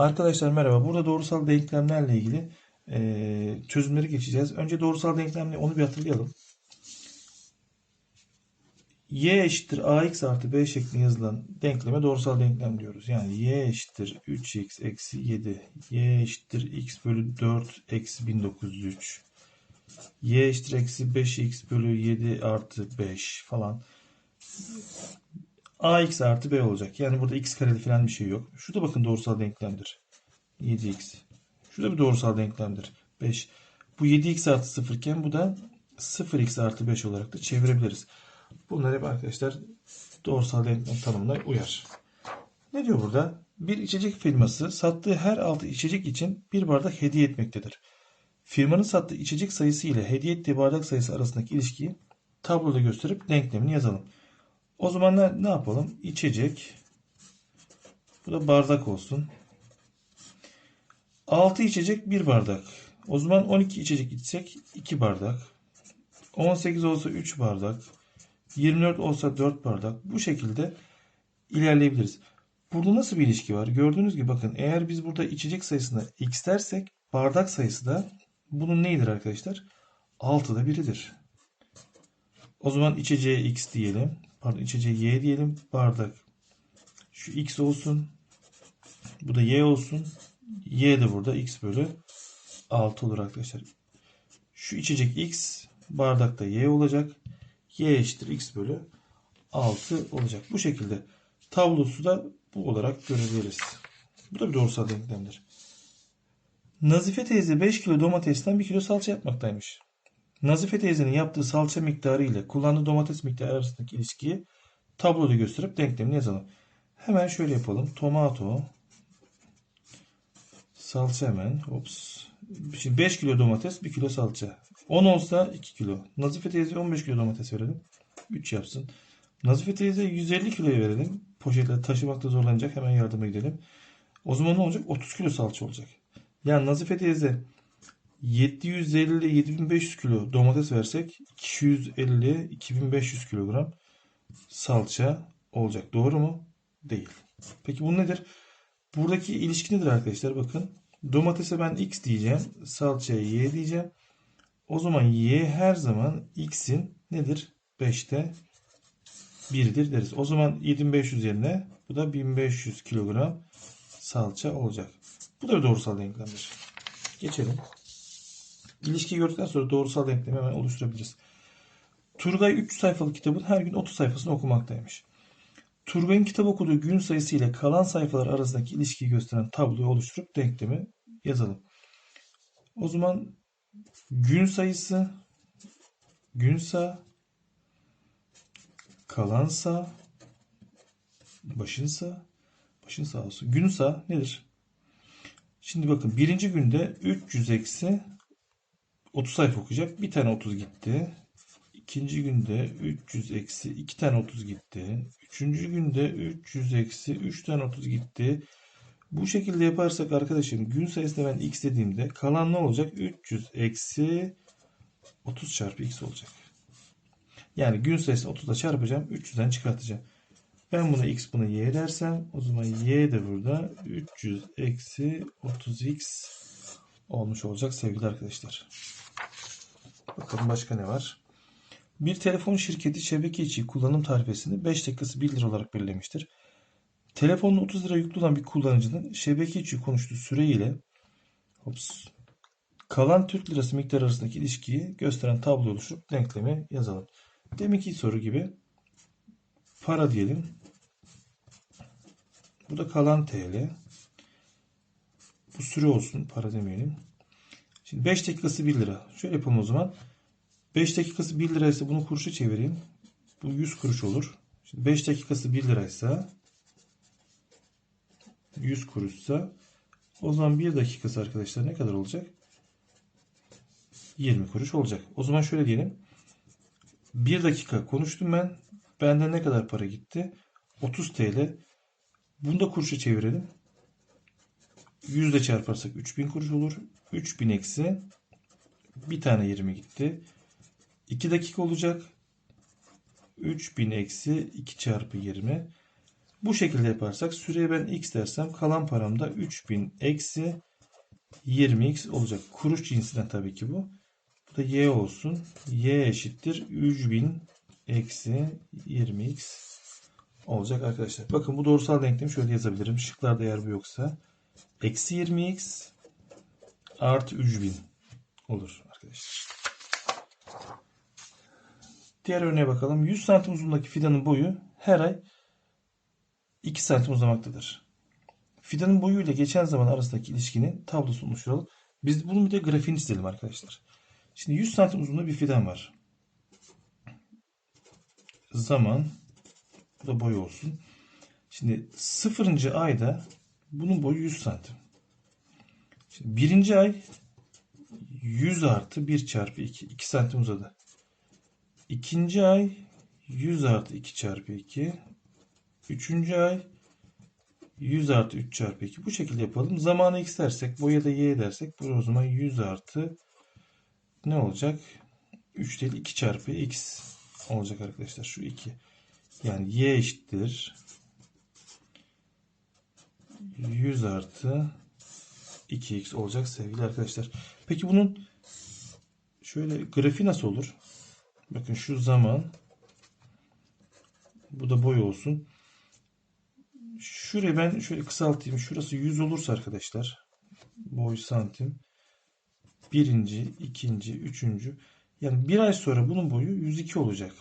Arkadaşlar merhaba. Burada doğrusal denklemlerle ilgili eee, çözümleri geçeceğiz. Önce doğrusal denklem ne onu bir hatırlayalım. y eşittir ax artı b şeklinde yazılan denkleme doğrusal denklem diyoruz. Yani y eşittir 3x eksi 7. y eşittir x bölü 4 eksi 1903. y eşittir eksi 5x bölü 7 artı 5 falan. Ax artı b olacak. Yani burada x kareli falan bir şey yok. Şu da bakın doğrusal denklemdir. 7x. Şu da bir doğrusal denklemdir. 5. Bu 7x artı 0 iken bu da 0x artı 5 olarak da çevirebiliriz. Bunlar hep arkadaşlar doğrusal denklem tanımına uyar. Ne diyor burada? Bir içecek firması sattığı her altı içecek için bir bardak hediye etmektedir. Firmanın sattığı içecek sayısı ile hediye ettiği bardak sayısı arasındaki ilişkiyi tabloda gösterip denklemini yazalım. O zaman ne, ne yapalım? İçecek. Bu da bardak olsun. 6 içecek 1 bardak. O zaman 12 içecek içsek 2 bardak. 18 olsa 3 bardak. 24 olsa 4 bardak. Bu şekilde ilerleyebiliriz. Burada nasıl bir ilişki var? Gördüğünüz gibi bakın eğer biz burada içecek sayısına x dersek bardak sayısı da bunun neyidir arkadaşlar? 6'da biridir. O zaman içeceğe x diyelim. Pardon içeceğe y diyelim. Bardak. Şu x olsun. Bu da y olsun. Y de burada x bölü 6 olur arkadaşlar. Şu içecek x. Bardakta y olacak. Y eşittir x bölü 6 olacak. Bu şekilde tablosu da bu olarak görebiliriz. Bu da bir doğrusal denklemdir. Nazife teyze 5 kilo domatesten 1 kilo salça yapmaktaymış. Nazife teyzenin yaptığı salça miktarı ile kullandığı domates miktarı arasındaki ilişkiyi tabloda gösterip denklemini yazalım. Hemen şöyle yapalım. Tomato salça hemen. Ops. Şimdi 5 kilo domates 1 kilo salça. 10 olsa 2 kilo. Nazife teyze 15 kilo domates verelim. 3 yapsın. Nazife teyze 150 kiloya verelim. Poşetle taşımakta zorlanacak. Hemen yardıma gidelim. O zaman ne olacak? 30 kilo salça olacak. Yani Nazife teyze 750 ile 7500 kilo domates versek 250 2500 kilogram salça olacak. Doğru mu? Değil. Peki bu nedir? Buradaki ilişki nedir arkadaşlar? Bakın. Domatese ben x diyeceğim. Salçaya y diyeceğim. O zaman y her zaman x'in nedir? 5'te 1'dir deriz. O zaman 7500 yerine bu da 1500 kilogram salça olacak. Bu da doğrusal denklemdir. Geçelim. İlişkiyi gördükten sonra doğrusal denklemi hemen oluşturabiliriz. Turgay 3 sayfalık kitabın her gün 30 sayfasını okumaktaymış. Turgay'ın kitap okuduğu gün sayısı ile kalan sayfalar arasındaki ilişkiyi gösteren tabloyu oluşturup denklemi yazalım. O zaman gün sayısı günsa kalansa başınsa başın sağ olsun. Günsa nedir? Şimdi bakın birinci günde 300 eksi 30 sayfa okuyacak. Bir tane 30 gitti. İkinci günde 300 eksi 2 tane 30 gitti. Üçüncü günde 300 eksi 3 tane 30 gitti. Bu şekilde yaparsak arkadaşım gün sayısına ben x dediğimde kalan ne olacak? 300 eksi 30 çarpı x olacak. Yani gün sayısını 30'da çarpacağım. 300'den çıkartacağım. Ben buna x buna y dersem o zaman y de burada 300 eksi 30x olmuş olacak sevgili arkadaşlar. Bakalım başka ne var? Bir telefon şirketi şebeke içi kullanım tarifesini 5 dakikası 1 lira olarak belirlemiştir. Telefonla 30 lira yüklü olan bir kullanıcının şebeke içi konuştuğu süre ile hops, kalan Türk lirası miktarı arasındaki ilişkiyi gösteren tablo oluşturup denklemi yazalım. Deminki soru gibi para diyelim. Bu da kalan TL. Bu süre olsun. Para demeyelim. Şimdi 5 dakikası 1 lira. Şöyle yapalım o zaman. 5 dakikası 1 liraysa bunu kuruşa çevireyim. Bu 100 kuruş olur. Şimdi 5 dakikası 1 liraysa 100 kuruşsa o zaman 1 dakikası arkadaşlar ne kadar olacak? 20 kuruş olacak. O zaman şöyle diyelim. 1 dakika konuştum ben. Benden ne kadar para gitti? 30 TL. Bunu da kuruşa çevirelim. 100 ile çarparsak 3000 kuruş olur. 3000 eksi bir tane 20 gitti. 2 dakika olacak. 3000 eksi 2 çarpı 20. Bu şekilde yaparsak süreye ben x dersem kalan paramda 3000 eksi 20x olacak. Kuruş cinsinden tabii ki bu. Bu da y olsun. y eşittir 3000 eksi 20x olacak arkadaşlar. Bakın bu doğrusal denklemi şöyle yazabilirim. Şıklarda eğer bu yoksa. Eksi 20x artı 3000 olur arkadaşlar. Diğer örneğe bakalım. 100 santim uzunluğundaki fidanın boyu her ay 2 santim uzamaktadır. Fidanın boyu ile geçen zaman arasındaki ilişkinin tablosunu oluşturalım. Biz bunun bir de grafiğini çizelim arkadaşlar. Şimdi 100 santim uzunluğunda bir fidan var. Zaman bu da boy olsun. Şimdi 0. ayda bunun boyu 100 santim. Şimdi birinci ay 100 artı 1 çarpı 2. 2 santim uzadı. İkinci ay 100 artı 2 çarpı 2. Üçüncü ay 100 artı 3 çarpı 2. Bu şekilde yapalım. Zamanı x dersek, boya da y dersek bu o zaman 100 artı ne olacak? 3 değil 2 çarpı x olacak arkadaşlar. Şu 2. Yani y eşittir 100 artı 2x olacak sevgili arkadaşlar. Peki bunun şöyle grafiği nasıl olur? Bakın şu zaman bu da boy olsun. Şurayı ben şöyle kısaltayım. Şurası 100 olursa arkadaşlar boy santim. Birinci, ikinci, üçüncü. Yani bir ay sonra bunun boyu 102 olacak.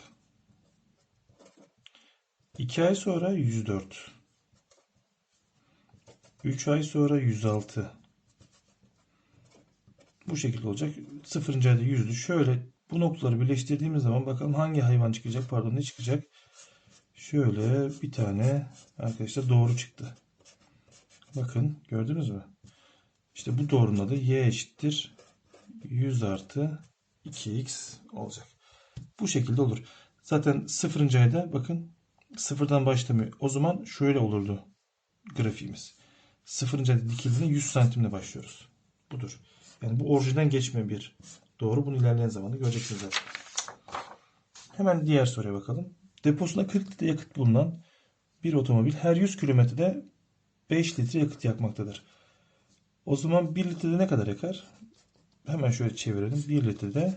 2 ay sonra 104. 3 ay sonra 106. Bu şekilde olacak. 0. ayda 100'dü. Şöyle bu noktaları birleştirdiğimiz zaman bakalım hangi hayvan çıkacak pardon ne çıkacak. Şöyle bir tane arkadaşlar doğru çıktı. Bakın gördünüz mü? İşte bu doğrunun adı y eşittir 100 artı 2x olacak. Bu şekilde olur. Zaten 0. ayda bakın sıfırdan başlamıyor. O zaman şöyle olurdu grafiğimiz. 0. ayda dikildiğinde 100 santimle başlıyoruz. Budur. Yani bu orijinden geçmeyen bir doğru. Bunu ilerleyen zamanda göreceksiniz zaten. Hemen diğer soruya bakalım. Deposunda 40 litre yakıt bulunan bir otomobil her 100 kilometrede 5 litre yakıt yakmaktadır. O zaman 1 litrede ne kadar yakar? Hemen şöyle çevirelim. 1 litrede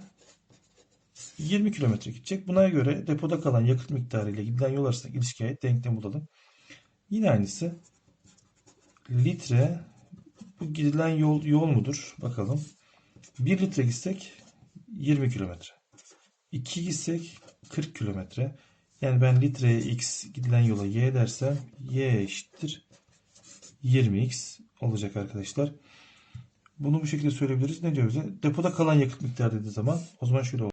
20 kilometre gidecek. Buna göre depoda kalan yakıt miktarı ile gidilen yol arasındaki ilişkiye ait denklem bulalım. Yine aynısı. Litre bu gidilen yol yol mudur? Bakalım. 1 litre gitsek 20 kilometre. 2 gitsek 40 kilometre. Yani ben litreye x gidilen yola y dersem y eşittir 20x olacak arkadaşlar. Bunu bu şekilde söyleyebiliriz. Ne diyoruz? Depoda kalan yakıt miktarı dediği zaman o zaman şöyle